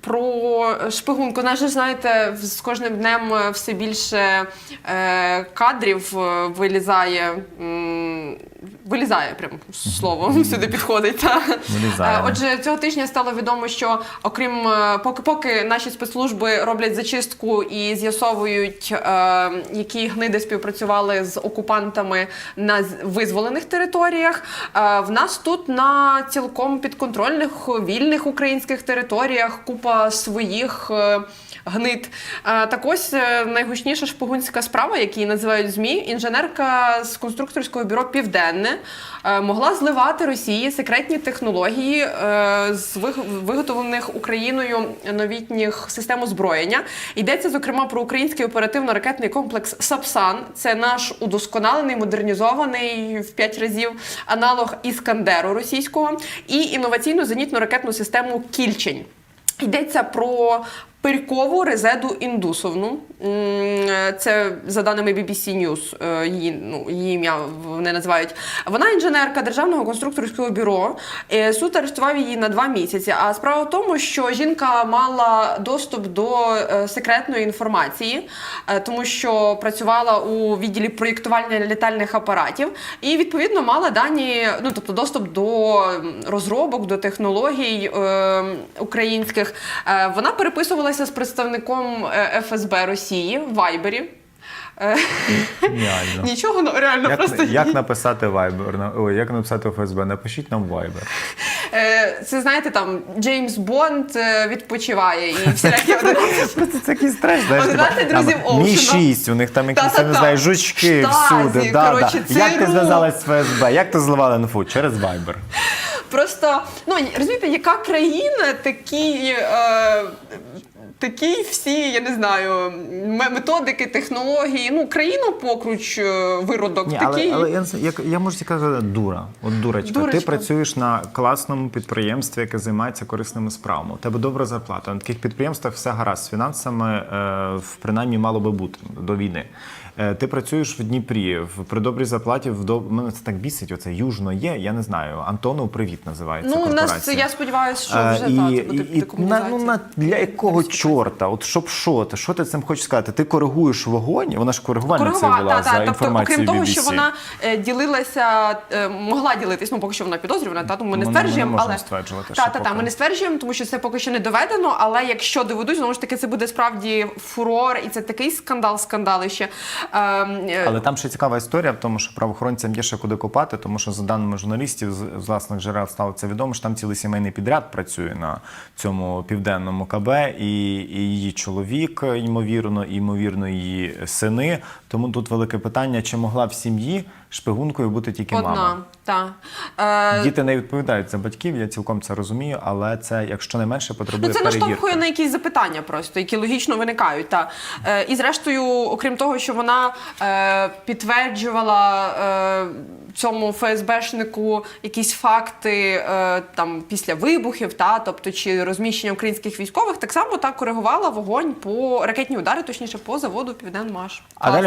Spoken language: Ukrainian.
Про шпигунку. Наже, знаєте, з кожним днем е, все більше е, кадрів е, вилізає. Вилізає прям слово сюди підходить. Та. Вилізає. Е, Отже, цього тижня стало відомо, що окрім е, поки, поки наші спецслужби роблять зачистку і з'ясовують, е, які гниди співпрацювали з окупантами на визволених територіях. е, в нас тут на цілком підконтрольних вільних українських територіях купа своїх. е, Гнид. Е, Так ось е, найгучніша шпигунська справа, які називають ЗМІ, інженерка з конструкторського бюро Південне е, могла зливати Росії секретні технології е, з виготовлених Україною новітніх систем озброєння. Йдеться зокрема про український оперативно-ракетний комплекс Сапсан. Це наш удосконалений, модернізований в 5 разів аналог Іскандеру російського, і інноваційну зенітну ракетну систему Кільчень. Йдеться про Пирькову Резеду Індусовну. Це за даними BBC News, е, її, ну, її ім'я вони називають. Вона інженерка державного конструкторського бюро. Е, Суд арештував її на два місяці. А справа в тому, що жінка мала доступ до е, секретної інформації, тому що працювала у відділі проєктування літальних апаратів, і відповідно мала дані, ну тобто доступ до розробок, до технологій е, українських. Вона переписувалася з представником е, ФСБ Росії в Вайбері. Е, Геніально. Нічого ну, реально просто Як, як написати Viber? Ой, як написати ФСБ? Напишіть нам Viber. Е, це знаєте, там Джеймс Бонд е, відпочиває і всілякі Просто це якийсь треш, знаєш. Типу, знаєте, друзів там, Мі 6, у них там якісь, я не знаю, жучки всюди. Да, да. Як ти зв'язалась з ФСБ? Як ти зливала інфу? Через Viber. Просто ну розумієте, яка країна такі. Е, Такі всі, я не знаю, методики, технології. Ну, країну покруч е, виродок. Ні, такий. але, але я, я можу сказати, дура. От дурочка. Дурочка. Ти працюєш на класному підприємстві, яке займається корисними справами. У тебе добра зарплата. На таких підприємствах все гаразд з фінансами, е, в- принаймні мало би бути до війни. Е, Ти працюєш в Дніпрі, в при добрій зарплаті в доб... мене це так бісить. Оце южно є. Я не знаю. Антонов привіт називається. ну, у нас я сподіваюся, що Е, вже і, так буде і, і на, ну, на, для якого чорта? От щоб що ти? Що ти цим хочеш сказати? Ти коригуєш вогонь? Вона ж коригувальницею Коригова, була та, за та, тобто, інформацією окрім того, що вона е, ділилася, е, могла ділитись, ну поки що вона підозрювана, та тому ми не Ну, ми не стверджуємо, але стверджувати, та, та, та, ми не стверджуємо, тому що це поки що не доведено. Але якщо доведуть, знову ж таки, це буде справді фурор, і це такий скандал, скандалище. Е, Але там ще цікава історія в тому, що правоохоронцям є ще куди копати, тому що за даними журналістів з власних джерел стало це відомо, що там цілий сімейний підряд працює на цьому південному КБ, і, і її чоловік, ймовірно, і ймовірно, її сини. Тому тут велике питання, чи могла в сім'ї шпигункою бути тільки Одна, мама. та. Е, Діти не відповідають за батьків, я цілком це розумію, але це, якщо не менше, потребує Ну, це перевірки. наштовхує на якісь запитання, просто які логічно виникають. Та е, і зрештою, окрім того, що вона е, підтверджувала е, цьому ФСБшнику якісь факти е, там після вибухів, та тобто чи розміщення українських військових, так само та коригувала вогонь по ракетні удари, точніше по заводу Південмаш. А далі